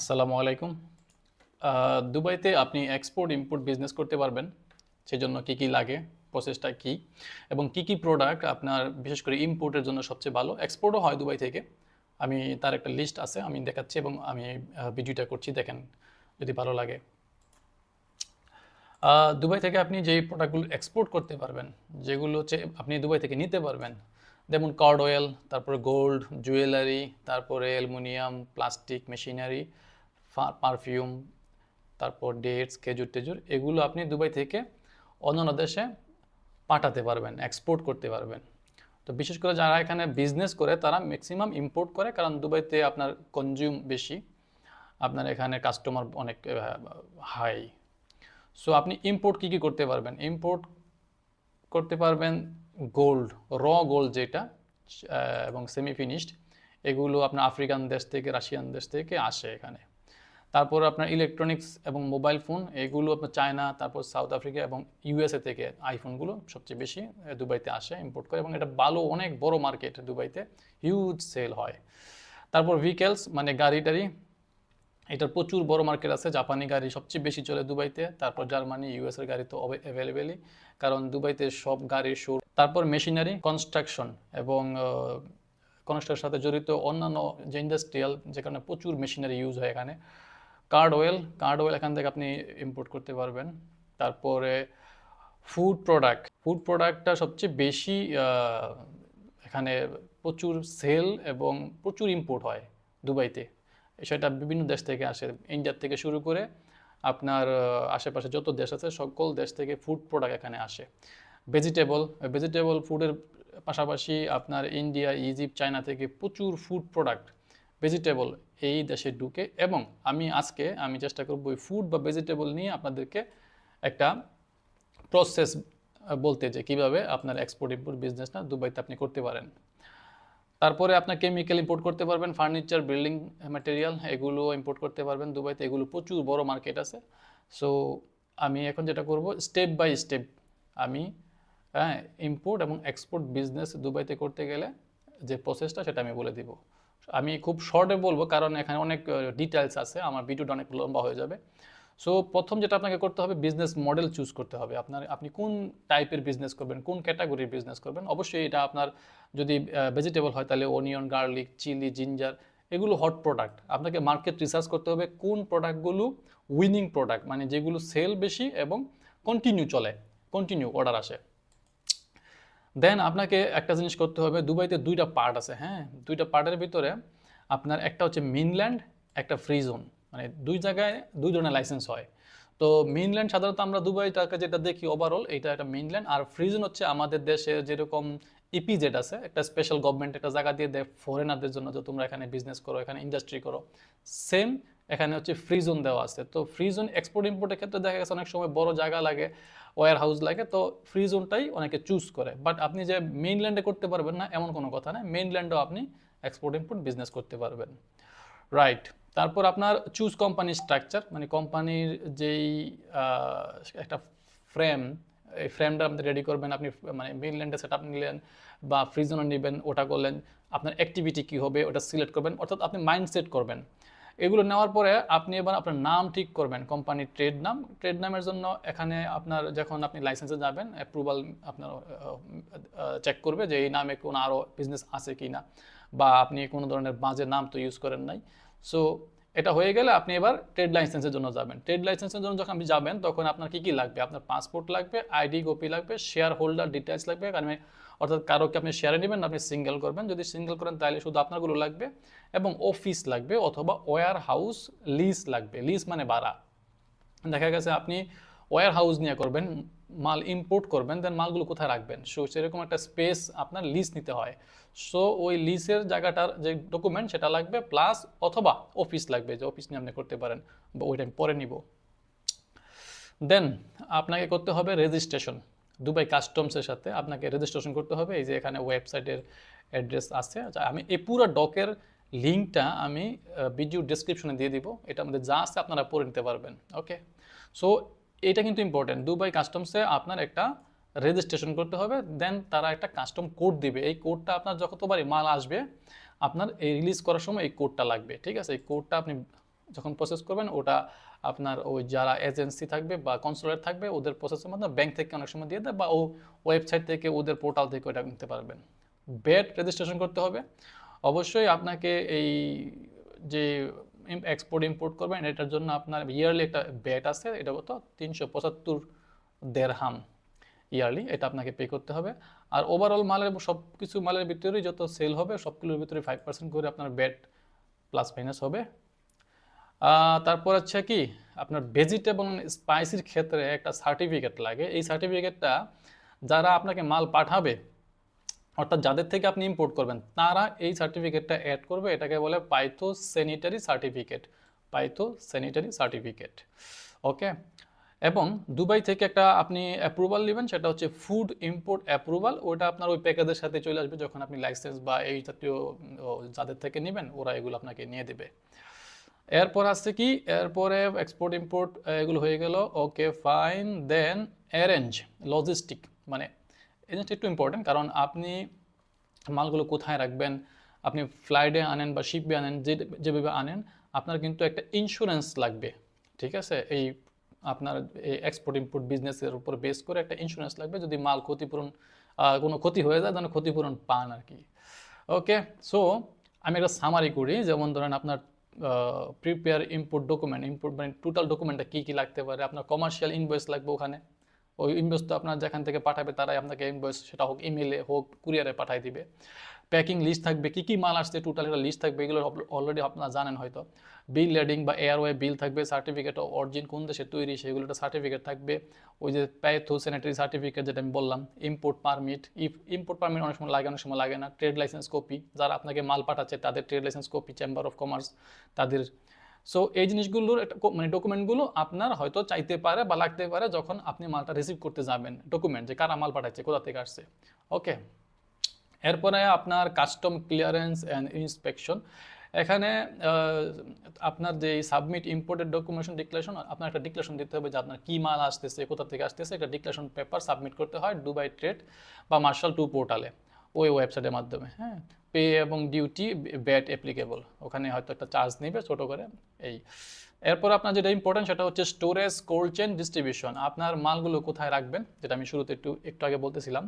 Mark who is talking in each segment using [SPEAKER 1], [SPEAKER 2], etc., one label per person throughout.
[SPEAKER 1] আসসালামু আলাইকুম। দুবাইতে আপনি এক্সপোর্ট ইম্পোর্ট বিজনেস করতে পারবেন। সেজন্য কি কি লাগে প্রসেসটা কি, এবং কি কি প্রোডাক্ট আপনার বিশেষ করে ইম্পোর্টের জন্য সবচেয়ে ভালো। এক্সপোর্টও হয় দুবাই থেকে। আমি তার একটা লিস্ট আছে, আমি দেখাচ্ছি এবং আমি ভিডিওটা করছি, দেখেন যদি ভালো লাগে। দুবাই থেকে আপনি যেই প্রোডাক্টগুলো এক্সপোর্ট করতে পারবেন, যেগুলো হচ্ছে আপনি দুবাই থেকে নিতে পারবেন, যেমন কার্ড অয়েল তারপরে গোল্ড জুয়েলারি তারপরে অ্যালুমিনিয়াম প্লাস্টিক মেশিনারি পারফিউম তারপর ডেটস খেজুর টেজুর, এগুলো আপনি দুবাই থেকে অন্যান্য দেশে পাঠাতে পারবেন এক্সপোর্ট করতে পারবেন। তো বিশেষ করে যারা এখানে বিজনেস করে, তারা ম্যাক্সিমাম ইম্পোর্ট করে, কারণ দুবাইতে আপনার কনজিউম বেশি, আপনার এখানে কাস্টমার অনেক হাই সো আপনি ইম্পোর্ট কী কী করতে পারবেন? ইম্পোর্ট করতে পারবেন গোল্ড র গোল্ড যেটা এবং সেমি ফিনিশড এগুলো আপনার আফ্রিকান দেশ থেকে রাশিয়ান দেশ থেকে আসে এখানে। তারপর আপনার ইলেকট্রনিক্স এবং মোবাইল ফোন এগুলো আপনার চায়না, তারপর সাউথ আফ্রিকা এবং ইউএসএ থেকে আইফোনগুলো সবচেয়ে বেশি দুবাইতে আসে ইম্পোর্ট করে এবং এটা ভালো অনেক বড় মার্কেট দুবাইতে হিউজ সেল হয়। তারপর ভেহিকেলস মানে গাড়ি টাড়ি, এটার প্রচুর বড় মার্কেট আছে, জাপানি গাড়ি সবচেয়ে বেশি চলে দুবাইতে, তারপর জার্মানি ইউএস এর গাড়ি তো অ্যাভেলেবেলই কারণ দুবাইতে সব গাড়ির শো তারপর মেশিনারি কনস্ট্রাকশন এবং কনস্ট্রাকশনের সাথে জড়িত অন্যান্য যে ইন্ডাস্ট্রিয়াল যেখানে প্রচুর মেশিনারি ইউজ হয় এখানে। কার্ড অয়েল কার্ড অয়েল এখান থেকে আপনি ইম্পোর্ট করতে পারবেন। তারপরে ফুড প্রোডাক্ট ফুড প্রোডাক্টটা সবচেয়ে বেশি এখানে প্রচুর সেল এবং প্রচুর ইম্পোর্ট হয় দুবাইতে। সেটা বিভিন্ন দেশ থেকে আসে ইন্ডিয়ার থেকে শুরু করে আপনার আশেপাশে যত দেশ আছে, সকল দেশ থেকে ফুড প্রোডাক্ট এখানে আসে। ভেজিটেবল ভেজিটেবল ফুডের পাশাপাশি আপনার ইন্ডিয়া ইজিপ্ট চায়না থেকে প্রচুর ফুড প্রোডাক্ট ভেজিটেবল এই দেশে ঢুকে এবং আমি আজকে আমি চেষ্টা করব ওই ফুড বা ভেজিটেবল নিয়ে আপনাদেরকে একটা প্রসেস বলতে যে কীভাবে আপনার এক্সপোর্ট ইম্পোর্ট বিজনেসটা দুবাইতে আপনি করতে পারেন। তারপরে আপনার কেমিক্যাল ইম্পোর্ট করতে পারবেন ফার্নিচার বিল্ডিং ম্যাটেরিয়াল এগুলো ইম্পোর্ট করতে পারবেন দুবাইতে। এগুলো প্রচুর বড় মার্কেট আছে। সো আমি এখন যেটা করব স্টেপ বাই স্টেপ আমি হ্যাঁ ইম্পোর্ট এবং এক্সপোর্ট বিজনেস দুবাইতে করতে গেলে যে প্রসেসটা সেটা আমি বলে দিব। আমি খুব শর্টে বলব কারণ এখানে অনেক ডিটেলস আছে। আমার ভিডিওটা অনেক লম্বা হয়ে যাবে। সো প্রথম যেটা আপনাকে করতে হবে বিজনেস মডেল চুজ করতে হবে। আপনার, আপনি কোন টাইপের বিজনেস করবেন, কোন ক্যাটাগরির বিজনেস করবেন? অবশ্যই এটা আপনার যদি ভেজিটেবল হয়, তাহলে অনিয়ন গার্লিক চিলি জিঞ্জার এগুলো হট প্রোডাক্ট আপনাকে মার্কেট রিসার্চ করতে হবে কোন প্রোডাক্টগুলো উইনিং প্রোডাক্ট মানে যেগুলো সেল বেশি এবং কন্টিনিউ চলে কন্টিনিউ অর্ডার আসে। দেন আপনাকে একটা জিনিস করতে হবে, দুবাইতে দুইটা পার্ট আছে হ্যাঁ? দুইটা পার্টের ভিতরে আপনার একটা হচ্ছে মেনল্যান্ড একটা ফ্রি জোন মানে দুই জায়গায় দুই ধরনের লাইসেন্স হয়। তো মেইনল্যান্ড সাধারণত আমরা দুবাইটাকে যেটা দেখি ওভারঅল এটা একটা মেইনল্যান্ড আর ফ্রি জোন হচ্ছে আমাদের দেশে যেরকম ইপিজেড আছে, একটা স্পেশাল গভর্নমেন্ট একটা জায়গা দিয়ে দেয় ফরেনারদের জন্য, যে তোমরা এখানে বিজনেস করো, এখানে ইন্ডাস্ট্রি করো। সেম এখানে হচ্ছে ফ্রি জোন দেওয়া আছে। তো ফ্রি জোন এক্সপোর্ট ইম্পোর্টের ক্ষেত্রে দেখা গেছে অনেক সময় বড় জায়গা লাগে ওয়ার হাউস লাগে, তো ফ্রি জোনটাই অনেকে চুজ করে। বাট আপনি যে মেইনল্যান্ডে করতে পারবেন না, এমন কোনো কথা না মেইনল্যান্ডেও আপনি এক্সপোর্ট ইম্পোর্ট বিজনেস করতে পারবেন। রাইট তারপর আপনার চুজ কোম্পানির স্ট্রাকচার মানে কোম্পানির যেই একটা ফ্রেম এই ফ্রেমটা আপনি রেডি করবেন, আপনি মানে মেইনল্যান্ডে সেট আপ নিলেন বা ফ্রিজনে নেবেন, ওটা করলেন, আপনার অ্যাক্টিভিটি কী হবে, ওটা সিলেক্ট করবেন, অর্থাৎ আপনি মাইন্ড সেট করবেন। এগুলো নেওয়ার পরে আপনি এবার আপনার নাম ঠিক করবেন কোম্পানির ট্রেড নাম। ট্রেড নামের জন্য এখানে আপনার যখন আপনি লাইসেন্সে যাবেন অ্যাপ্রুভাল আপনার চেক করবে যে এই নামে কোনো আরও বিজনেস আছে কি না বা আপনি কোনো ধরনের বাজে নাম তো ইউজ করেন নাই। সো এটা হয়ে গেলে আপনি এবার ট্রেড লাইসেন্সের জন্য যাবেন। ট্রেড লাইসেন্সের জন্য যখন আপনি যাবেন, তখন আপনার কি কি লাগবে? আপনার পাসপোর্ট লাগবে আইডি কপি লাগবে শেয়ার হোল্ডার ডিটেলস লাগবে, কারণ অর্থাৎ কারোকে আপনি শেয়ারে নেবেন আপনি সিঙ্গেল করবেন। যদি সিঙ্গেল করেন, তাহলে শুধু আপনারগুলো লাগবে এবং অফিস লাগবে অথবা ওয়ার হাউস লিজ লাগবে। লিজ মানে ভাড়া। দেখা গেছে আপনি ওয়ার হাউস নিয়ে করবেন। মাল ইম্পোর্ট করবেন দেন মালগুলো কোথায় রাখবেন? সো সেরকম একটা স্পেস আপনার লিজ নিতে হয়। সো ওই লিজের জায়গাটার যে ডকুমেন্ট সেটা লাগবে প্লাস অথবা অফিস লাগবে যে অফিস নিয়ে আপনি করতে পারেন বা ওইটা আমি পরে নিব। দেন আপনাকে করতে হবে রেজিস্ট্রেশন দুবাই কাস্টমসের সাথে আপনাকে রেজিস্ট্রেশন করতে হবে। এই যে এখানে ওয়েবসাইটের অ্যাড্রেস আছে। আচ্ছা, আমি এই পুরো ডকের লিঙ্কটা আমি ভিডিও ডেসক্রিপশনে দিয়ে দিব। এটা আমাদের যা আছে আপনারা পড়ে নিতে পারবেন। ওকে সো এটা কিন্তু ইম্পর্টেন্ট দুবাই কাস্টমসে আপনার একটা রেজিস্ট্রেশন করতে হবে দেন তারা একটা কাস্টম কোড দিবে। এই কোডটা আপনার যতবারই মাল আসবে, আপনার এই রিলিজ করার সময় এই কোডটা লাগবে, ঠিক আছে? এই কোডটা আপনি যখন প্রসেস করবেন, ওটা আপনার ওই যারা এজেন্সি থাকবে বা কনসুলেট থাকবে, ওদের প্রসেসের মাধ্যমে ব্যাংক থেকে অনেক সময় দিয়ে দেয় বা ও ওয়েবসাইট থেকে ওদের পোর্টাল থেকে ওটা নিতে পারবেন। বেড রেজিস্ট্রেশন করতে হবে। অবশ্যই আপনাকে এই যে এক্সপোর্ট ইম্পোর্ট করবেন এটার জন্য আপনার ইয়ারলি একটা ব্যাট আছে, এটা কত তিনশো পঁচাত্তর দেড়হাম ইয়ারলি এটা আপনাকে পে করতে হবে। আর ওভারঅল মালের সব কিছু মালের ভিতরেই যত সেল হবে, সবগুলোর ভিতরে ফাইভ পার্সেন্ট করে আপনার ব্যাট প্লাস মাইনাস হবে। তারপর হচ্ছে কি, আপনার ভেজিটেবল স্পাইসির ক্ষেত্রে একটা সার্টিফিকেট লাগে। এই সার্টিফিকেটটা যারা আপনাকে মাল পাঠাবে অর্থাৎ যাদের থেকে আপনি ইম্পোর্ট করবেন, তারা এই সার্টিফিকেটটা অ্যাড করবে, এটাকে বলে phyto sanitary certificate phyto sanitary certificate okay এবং দুবাই থেকে একটা আপনি অ্যাপ্রুভাল নেবেন, সেটা হচ্ছে ফুড ইম্পোর্ট অ্যাপ্রুভাল ওটা আপনার ওই প্যাকেজের সাথে চলে আসবে যখন আপনি লাইসেন্স বা এই জাতীয় যাদের থেকে নেবেন, ওরা এগুলো আপনাকে নিয়ে দেবে। এরপর আসছে কি? এরপরে এক্সপোর্ট ইম্পোর্ট এগুলো হয়ে গেল okay fine then arrange logistic মানে এই জিনিসটা একটু ইম্পর্টেন্ট কারণ আপনি মালগুলো কোথায় রাখবেন, আপনি ফ্লাইটে আনেন বা শিপে আনেন, যে যেভাবে আনেন, আপনার কিন্তু একটা ইন্স্যুরেন্স লাগবে, ঠিক আছে? এই আপনার এই এক্সপোর্ট ইম্পোর্ট বিজনেসের উপর বেস করে একটা ইন্স্যুরেন্স লাগবে, যদি মাল ক্ষতিপূরণ কোনো ক্ষতি হয়ে যায় যেন ক্ষতিপূরণ পান আর কি। ওকে সো আমি একটা সামারি করি, যেমন ধরেন আপনার প্রিপেয়ার ইম্পোর্ট ডকুমেন্ট ইম্পোর্ট মানে টোটাল ডকুমেন্টটা কী কী লাগতে পারে, আপনার কমার্শিয়াল ইনভয়েস লাগবে ওখানে ওই ইনভয়েস তো আপনার যেখান থেকে পাঠাবে তারাই আপনাকে ইনভয়েস সেটা হোক ইমেলে হোক কুরিয়ারে পাঠাই দিবে। প্যাকিং লিস্ট থাকবে, কী কী মাল আসছে টোটাল একটা লিস্ট থাকবে, এগুলো অলরেডি আপনারা জানেন হয়তো। বিল লেডিং বা এয়ারওয়ে বিল থাকবে সার্টিফিকেট অরিজিন কোন দেশে তৈরি, সেগুলো একটা সার্টিফিকেট থাকবে। ওই যে প্যাথো স্যানিটারি সার্টিফিকেট যেটা আমি বললাম import permit if import permit অনেক সময় লাগে, অনেক সময় লাগে না। ট্রেড লাইসেন্স কপি যারা আপনাকে মাল পাঠাচ্ছে, তাদের trade licence copy chamber of commerce তাদের সো এই জিনিসগুলোর একটা মানে ডকুমেন্টগুলো আপনার হয়তো চাইতে পারে বা লাগতে পারে যখন আপনি মালটা রিসিভ করতে যাবেন ডকুমেন্ট যে কারা মাল পাঠাচ্ছে কোথা থেকে আসছে। ওকে এরপরে আপনার কাস্টম ক্লিয়ারেন্স অ্যান্ড ইন্সপেকশন এখানে আপনার যে সাবমিট ইম্পোর্টেড ডকুমেন্টেশন ডিক্লারেশন আপনার একটা ডিক্লারেশন দিতে হবে যে আপনার কী মাল আসতেছে, কোথা থেকে আসতেছে। একটা ডিক্লারেশন পেপার সাবমিট করতে হয় ডুবাই ট্রেড বা মার্শাল টু পোর্টালে ওই ওয়েবসাইটের মাধ্যমে হ্যাঁ? পে এবং ডিউটি ব্যাট অ্যাপ্লিকেবল ওখানে হয়তো একটা চার্জ নেবে ছোটো করে, এই। এরপর আপনার যেটা ইম্পর্টেন্ট সেটা হচ্ছে স্টোরেজ কোল্ড চেন ডিস্ট্রিবিউশন আপনার মালগুলো কোথায় রাখবেন? যেটা আমি শুরুতে একটু একটু আগে বলতেছিলাম।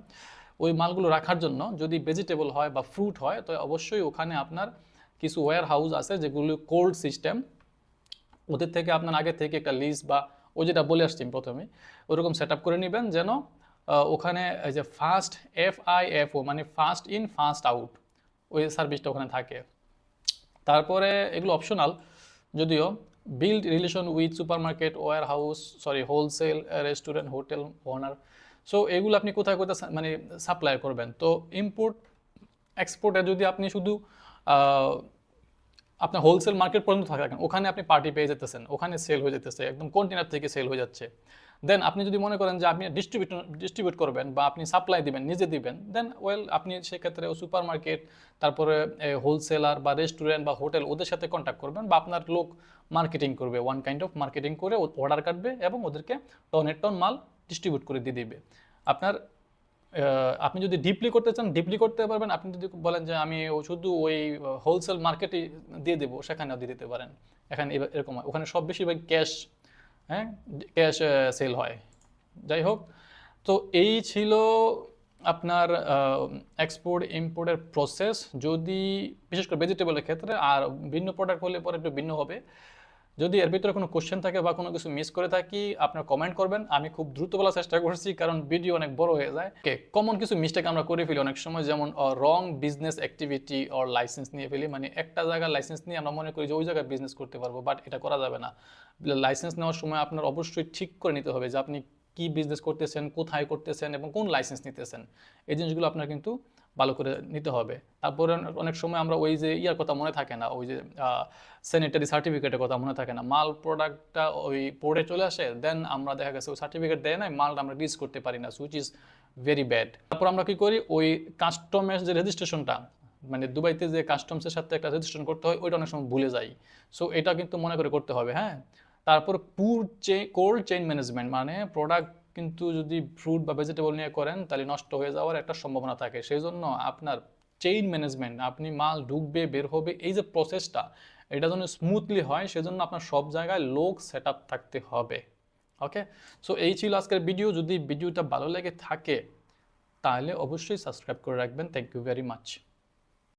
[SPEAKER 1] ওই মালগুলো রাখার জন্য যদি ভেজিটেবল হয় বা ফ্রুট হয়, তো অবশ্যই ওখানে আপনার কিছু ওয়্যার হাউস আছে, যেগুলো কোল্ড সিস্টেম ওদের থেকে আপনার আগে থেকে একটা লিস্ট বা ওই যেটা বলে আসছি প্রথমে, ওরকম সেট করে নেবেন যেন ওখানে এই যে first F I F O মানে ফার্স্ট ইন ফার্স্ট আউট ওই সার্ভিসটা ওখানে থাকে। তারপরে এগুলো অপশনাল যদিও build relation with supermarket warehouse sorry wholesale restaurant hotel owner so এগুলো আপনি কোথায় কোথায় মানে সাপ্লাই করবেন। তো ইম্পোর্ট এক্সপোর্টে যদি আপনি শুধু আপনার হোলসেল মার্কেট পর্যন্ত থাকেন ওখানে আপনি পার্টি পেয়ে যেতেছেন, ওখানে সেল হয়ে যেতেছে, একদম কন্টেনার থেকে সেল হয়ে যাচ্ছে। দেন আপনি যদি মনে করেন যে আপনি ডিস্ট্রিবিউট ডিস্ট্রিবিউট করবেন বা আপনি সাপ্লাই দিবেন, নিজে দিবেন দেন ওয়েল আপনি সেক্ষেত্রে সুপার মার্কেট তারপরে হোলসেলার বা রেস্টুরেন্ট বা হোটেল ওদের সাথে কন্ট্যাক্ট করবেন বা আপনার লোক মার্কেটিং করবে ওয়ান কাইন্ড অফ মার্কেটিং করে অর্ডার কাটবে এবং ওদেরকে টনের টন মাল ডিস্ট্রিবিউট করে দিয়ে দিবে। আপনার আপনি যদি ডিপলি করতে চান ডিপলি করতে পারবেন। আপনি যদি বলেন যে আমি শুধু ওই হোলসেল মার্কেটে দিয়ে দেবো, সেখানেও দিয়ে দিতে পারেন। এখানে এরকম হয়। ওখানে সব বেশিরভাগ ক্যাশ হ্যাঁ ক্যাশ সেল হয়। যাই হোক, তো এই ছিল আপনার এক্সপোর্ট ইম্পোর্টের প্রসেস যদি, বিশেষ করে ভেজিটেবলের ক্ষেত্রে, আর ভিন্ন প্রোডাক্ট হলে পরে একটু ভিন্ন হবে। যদি এর ভিতরে কোনো কোশ্চেন থাকে বা কোনো কিছু মিস করে থাকি আপনার কমেন্ট করবেন। আমি খুব দ্রুত বলার চেষ্টা করছি, কারণ ভিডিও অনেক বড় হয়ে যায়। ওকে কমন কিছু মিস্টেক আমরা করে ফেলি অনেক সময়, যেমন wrong business activity or licence নিয়ে ফেলি। মানে একটা জায়গার লাইসেন্স নিয়ে আমরা মনে করি যে ওই জায়গায় বিজনেস করতে পারব বাট এটা করা যাবে না। লাইসেন্স নেওয়ার সময় আপনার অবশ্যই ঠিক করে নিতে হবে যে আপনি কি বিজনেস করতেছেন, কোথায় করতেছেন এবং কোন লাইসেন্স নিতেছেন। এই জিনিসগুলো আপনার কিন্তু ভালো করে নিতে হবে। তারপরে অনেক- সময় আমরা ওই যে ইয়ার কথা মনে থাকে না, ওই যে স্যানিটারি সার্টিফিকেটের কথা মনে থাকে না। মাল প্রোডাক্টটা ওই পোর্টে চলে আসে দেন আমরা দেখা গেছে ওই সার্টিফিকেট দেয় না মালটা আমরা রিলিজ করতে পারি না সুইচ ইজ ভেরি ব্যাড তারপর আমরা কি করি, ওই কাস্টমের যে রেজিস্ট্রেশনটা মানে দুবাইতে যে কাস্টমসের সাথে একটা রেজিস্ট্রেশন করতে হয়, ওইটা অনেক সময় ভুলে যাই। সো এটা কিন্তু মনে করে করতে হবে হ্যাঁ? তারপর পুর চে কোল্ড চেইন ম্যানেজমেন্ট মানে প্রোডাক্ট কিন্তু যদি ফ্রুট বা ভেজিটেবল নিয়ে করেন, তাহলে নষ্ট হয়ে যাওয়ার একটা সম্ভাবনা থাকে। সেই জন্য আপনার চেইন ম্যানেজমেন্ট আপনি মাল ঢুকবে, বের হবে, এই যে প্রসেসটা এটা যেন স্মুথলি হয়, সেজন্য আপনার সব জায়গায় লোক সেট থাকতে হবে। ওকে সো এই ছিল আজকের ভিডিও যদি ভিডিওটা ভালো লেগে থাকে, তাহলে অবশ্যই সাবস্ক্রাইব করে রাখবেন। Thank you very much